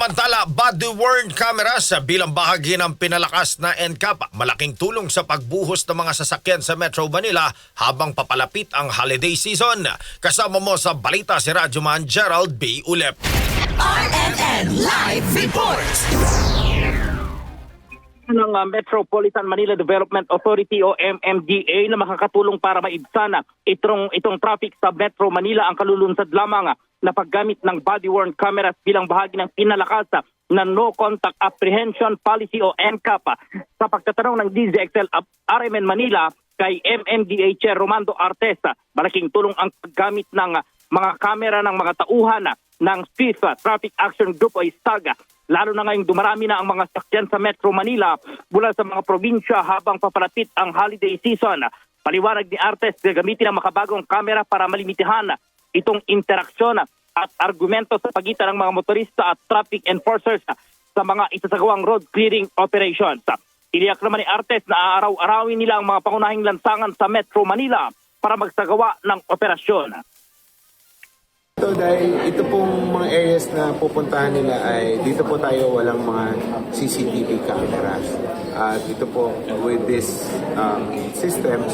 Samantala, body-worn cameras bilang bahagi ng pinalakas na NCAP, malaking tulong sa pagbuhos ng mga sasakyan sa Metro Manila habang papalapit ang holiday season. Kasama mo sa balita si Radyoman Gerald B. Ulep. RMN Live Report. ng uh, Metropolitan Manila Development Authority o MMDA na makakatulong para maibsan uh, itong itong traffic sa Metro Manila ang kalulunsad lamang na paggamit ng body-worn cameras bilang bahagi ng pinalakas na no contact apprehension policy o NCAP sa pagtatanong ng DZXL RMN Manila kay MMDA Chair Romando Artesa malaking tulong ang paggamit ng mga kamera ng mga tauhan uh, ng FIFA Traffic Action Group o ISTAGA lalo na ngayong dumarami na ang mga sakyan sa Metro Manila mula sa mga probinsya habang papalapit ang holiday season. Paliwanag ni Artes na gamitin ang makabagong kamera para malimitahan itong interaksyon at argumento sa pagitan ng mga motorista at traffic enforcers sa mga isasagawang road clearing operations. Iniyak naman ni Artes na aaraw-arawin nila ang mga pangunahing lansangan sa Metro Manila para magsagawa ng operasyon. Ito dahil ito pong mga areas na pupuntahan nila ay dito po tayo walang mga CCTV cameras. At ito po with this um, system,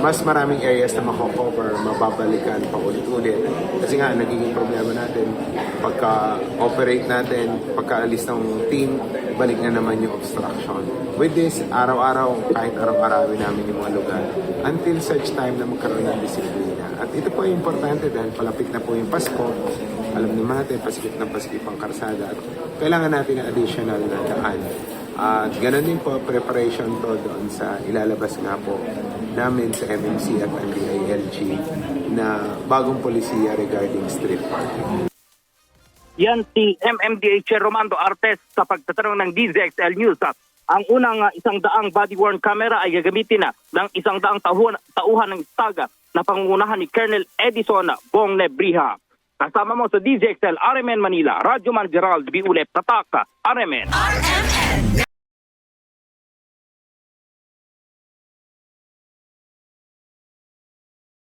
mas maraming areas na mako-cover, mababalikan pa ulit-ulit. Kasi nga nagiging problema natin pagka-operate natin, pagka-alis ng team, balik na naman yung obstruction. With this, araw-araw, kahit araw-arawin namin yung mga lugar until such time na magkaroon ng disiplina. At ito po ay importante dahil palapit na po yung Pasko. Alam naman natin, pasikip ng pasikip ang karsada. At kailangan natin ng additional na daan. At ganoon din po, preparation to doon sa ilalabas nga po namin sa MMC at NDILG na bagong polisiya regarding street parking. Yan si MMDA Chair Romando Artes sa pagtatanong ng DZXL News. Ang unang ah, isang daang body-worn camera ay gagamitin na ng isang daang tauhan, tauhan ng staga na pangungunahan ni Colonel Edison Bong Nebriha. Kasama mo sa DZXL RMN Manila, Radyo Man Gerald B. Ulep Tataka, RMN. RMN